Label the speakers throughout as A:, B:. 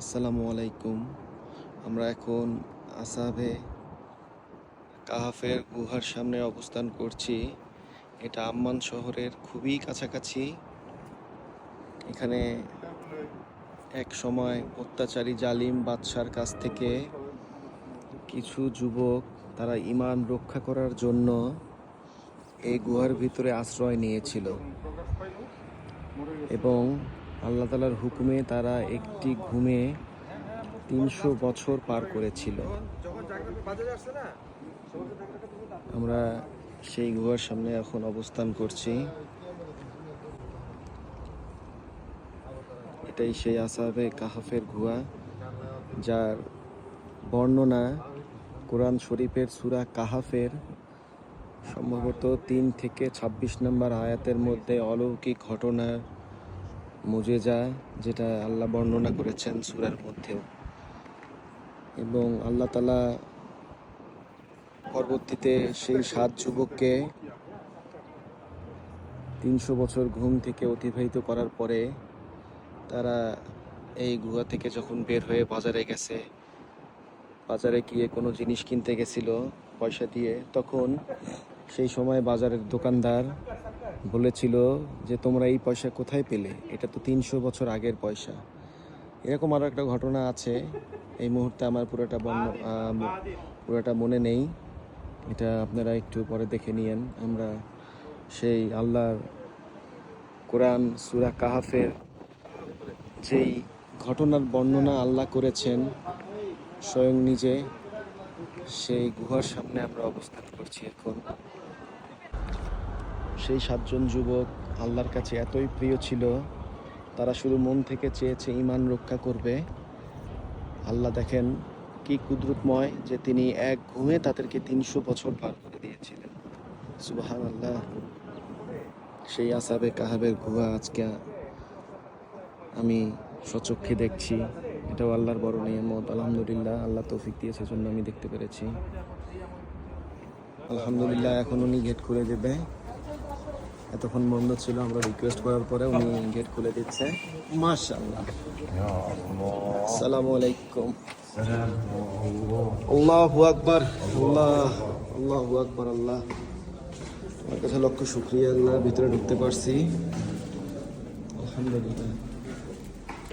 A: আসসালামু আলাইকুম। আমরা এখন আসাবে কাহাফের গুহার সামনে অবস্থান করছি। এটা আম্মান শহরের খুবই কাছাকাছি। এখানে এক সময় অত্যাচারী জালিম বাদশার কাছ থেকে কিছু যুবক তারা ইমান রক্ষা করার জন্য এই গুহার ভিতরে আশ্রয় নিয়েছিল। এবং আল্লাহ তালার হুকুমে তারা একটি ঘুমে তিনশো বছর পার করেছিল। আমরা সেই গুহার সামনে এখন অবস্থান করছি। এটাই সেই আসাবে কাহাফের গুহা, যার বর্ণনা কোরআন শরীফের সুরা কাহাফের সম্ভবত তিন থেকে ২৬ নম্বর আয়াতের মধ্যে অলৌকিক ঘটনার মুজেজা যেটা আল্লাহ বর্ণনা করেছেন সুরার মধ্যেও। এবং আল্লাহ তালা পরবর্তীতে সেই সাত যুবককে তিনশো বছর ঘুম থেকে অতিবাহিত করার পরে তারা এই গুহা থেকে যখন বের হয়ে বাজারে গেছে, বাজারে গিয়ে কোনো জিনিস কিনতে গেছিল পয়সা দিয়ে, তখন সেই সময় বাজারের দোকানদার বলেছিল যে, তোমরা এই পয়সা কোথায় পেলে? এটা তো তিনশো বছর আগের পয়সা। এরকম আরও একটা ঘটনা আছে। এই মুহূর্তে আমার পুরোটা বর্ণ পুরোটা মনে নেই। এটা আপনারা একটু পরে দেখে নিয়েন। আমরা সেই আল্লাহর কোরআন, সুরা কাহাফের যেই ঘটনার বর্ণনা আল্লাহ করেছেন, স্বয়ং নিজে, সেই গুহার সামনে আমরা অবস্থান করছি এখন। সেই সাতজন যুবক আল্লাহর কাছে এতই প্রিয় ছিল, তারা শুধু মন থেকে চেয়েছে ইমান রক্ষা করবে। আল্লাহ দেখেন কি কুদরতময় যে তিনি এক ঘুমে তাদেরকে তিনশো বছর পার করে দিয়েছিলেন। সুবাহান আল্লাহ সেই আসাবে কাহাবের গুহা আজকে আমি সচক্ষে দেখছি। এটাও আল্লাহর বড় নিয়ামত। আলহামদুলিল্লাহ, আল্লাহ তৌফিক দিয়েছে জন্য আমি দেখতে পেরেছি। আলহামদুলিল্লাহ এখন উনি গেট খুলে দেবে। এতক্ষণ বন্ধ ছিল, আমরা রিকোয়েস্ট করার পরে উনি গেট খুলে দিচ্ছে। মাশাআল্লাহ। আসসালামু আলাইকুম। আল্লাহু আকবার। আল্লাহ, আল্লাহু আকবার, আল্লাহ। তোমার কাছে লক্ষ শুক্রিয়া, আল্লাহ, ভিতরে ঢুকতে পারছি। আলহামদুলিল্লাহ।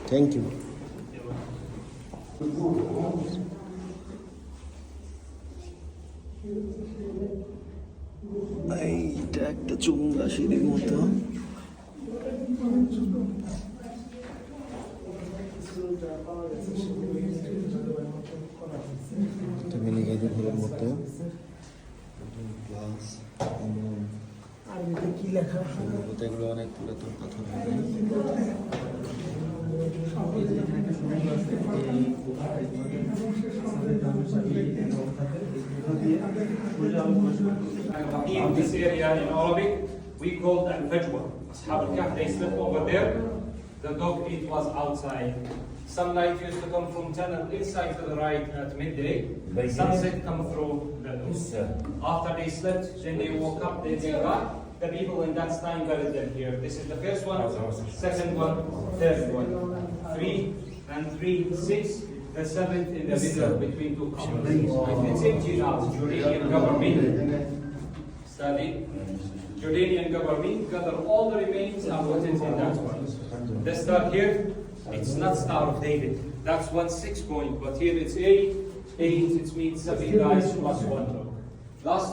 A: থ্যাংক ইউ এইটা একটা চুঙ্গা সিঁড়ির মতো। মিনি গাজর ঘরের মতো। গ্লাস এবং সম্ভবত এগুলো অনেক পুরাতন হবে
B: In this area in Arabic, we called Al-Fajwa. Ashab al-Kahf, they slept over there. The dog it was outside. Sunlight used to come from tunnel inside to the right at midday. Sunset come through the door. After they slept, then they woke up, then they got the people in that time buried them here. This is the first one, second one, third one. Three and three, six. The seventh in the middle between two columns. It's empty now. Jordanian government study. Jordanian government gather all the remains and put it in that one. The star here, it's not Star of David. That's one six point, but here it's eight. Eight, it means seven guys plus one. Last